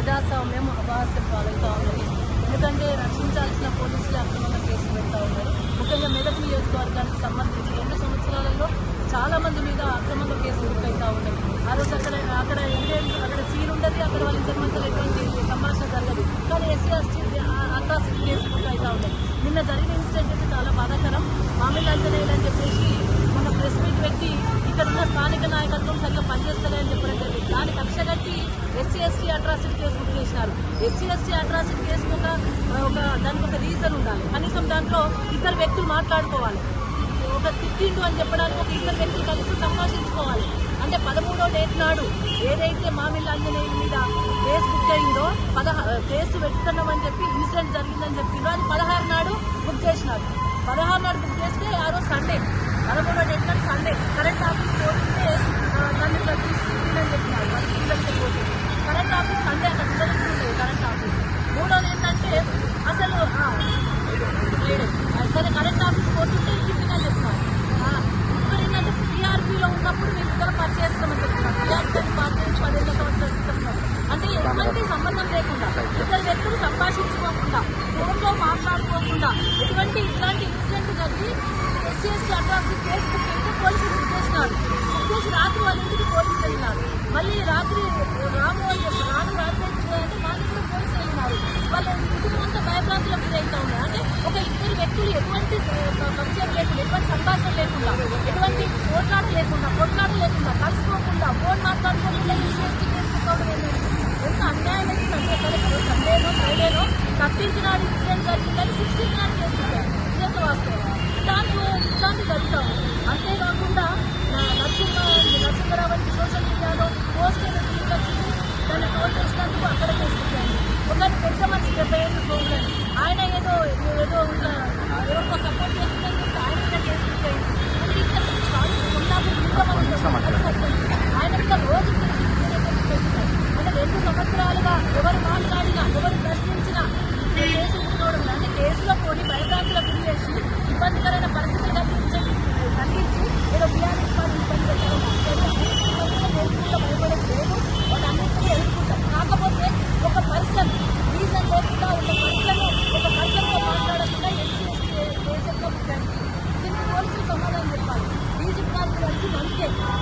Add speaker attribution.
Speaker 1: ప్రజాస్వామ్యం అపహాస్యం పాలవుతూ ఉన్నది. ఎందుకంటే రక్షించాల్సిన పోలీసులు అక్రమంగా కేసులు పెడతా ఉన్నారు. ముఖ్యంగా మెదక్ నియోజకవర్గానికి సంబంధించి రెండు సంవత్సరాలలో చాలా మంది మీద అక్రమంగా కేసులు బుక్ అవుతా ఉన్నాయి ఆ రోజు అక్కడ అక్కడ అక్కడ సీన్ ఉండదు అక్కడ వాళ్ళ ఇద్దరి మధ్యలో ఎటువంటి సంభాషణ జరగదు. కానీ SC ST atrocity case book అవుతా ఉన్నాయి నిన్న జరిగిన ఇన్సిడెంట్ అయితే చాలా బాధాకరం. మామిడి అంజనేయులు చెప్పేసి మన ప్రెస్ మీట్ పెట్టి ఇక్కడ ఉన్న స్థానిక నాయకత్వం సరిగ్గా పనిచేస్తలేదని చెప్పడం జరిగింది. దాని కక్ష కట్టి SC ST atrocity case book చేసినారు. ఎస్సీ ఎస్టీ అట్రాసిటీ కేసు ఒక ఒక దానికి ఒక రీజన్ ఉండాలి. కనీసం దాంట్లో ఇద్దరు వ్యక్తులు మాట్లాడుకోవాలి. ఒక తిట్టిండు అని చెప్పడానికి ఒక ఇద్దరు వ్యక్తులు కలిసి సంభాషించుకోవాలి. అంటే పదమూడో డేట్ నాడు ఏదైతే మామిళ్ళ ఆంజనేయుల మీద కేసు బుక్ అయిందో పదహా కేసు పెట్టుకున్నామని చెప్పి ఇన్సిడెంట్ జరిగిందని చెప్పిందో అది పదహారు నాడు బుక్ చేసినారు. పదహారు నాడు బుక్ చేస్తే ఆ రోజు సండే పదమూడో డేట్ నాడు సండే కరెంట్ ఆఫీస్ పోతుంటే ఆ, దాన్ని ఇట్లా తీసుకుంటుందని చెప్పినారు మరి పిల్లలకి పోతుంది కరెంట్ ఆఫీస్ సండే అక్కడ పిల్లలకి కరెంట్ ఆఫీస్ మూడోది ఏంటంటే అసలు ఆ, లేడు. ఆ, సరే కరెంట్ ఆఫీస్ పోతుంటే చెప్పిందని చెప్తున్నారు ఇప్పుడు ఏంటంటే టీఆర్పీలో ఉన్నప్పుడు మేము ఇద్దరు పనిచేస్తామని చెప్తున్నారు టీఆర్పీ పార్టీ నుంచి పదిహేను సంవత్సరాలు చెప్తున్నారు అంటే ఎటువంటి సంబంధం లేకుండా ఇద్దరు వ్యక్తులు సంభాషించుకోకుండా ఫోన్లో మాట్లాడుకోకుండా ఎటువంటి ఇట్లాంటి ఇన్సిడెంట్ జరిగి SC ST atrocity case book అయితే పోలీసులు బుక్ చేసినారు బుక్ చేసి రాత్రి వాళ్ళ ఇంటికి పోలీసులు వెళ్ళినారు మళ్ళీ రాత్రి రాము అని రాను రాత్రి అంటే వాళ్ళు కూడా పోలీసులు వెళ్ళినారు వాళ్ళ కుటుంబం అంతా భయభ్రాంతులకు గురవుతా ఉన్నారు అంటే ఒక ఇద్దరు వ్యక్తులు ఎటువంటి పరిచయం లేకుండా ఎటువంటి సంభాషణ లేకుండా ఎటువంటి పోట్లాట లేకుండా కొట్లాట లేకుండా కలుసుకోకుండా ఫోన్ మాట్లాడుకోకుండా ఇన్సూరెన్స్ చేసుకోవడం ఏంటంటే ఎంత అన్యాయం అవుతుందంటే సందేహం సండేనో ఫ్రైడేనో థర్టీన్త్ ఇన్సిడెంట్ జరిగిందని పెద్ద మనిషి డెబ్బై ఏళ్ళు సోములని ఆయన ఏదో ఏదో ఇట్లా ఎవరికో సపోర్ట్ చేస్తుందని 见。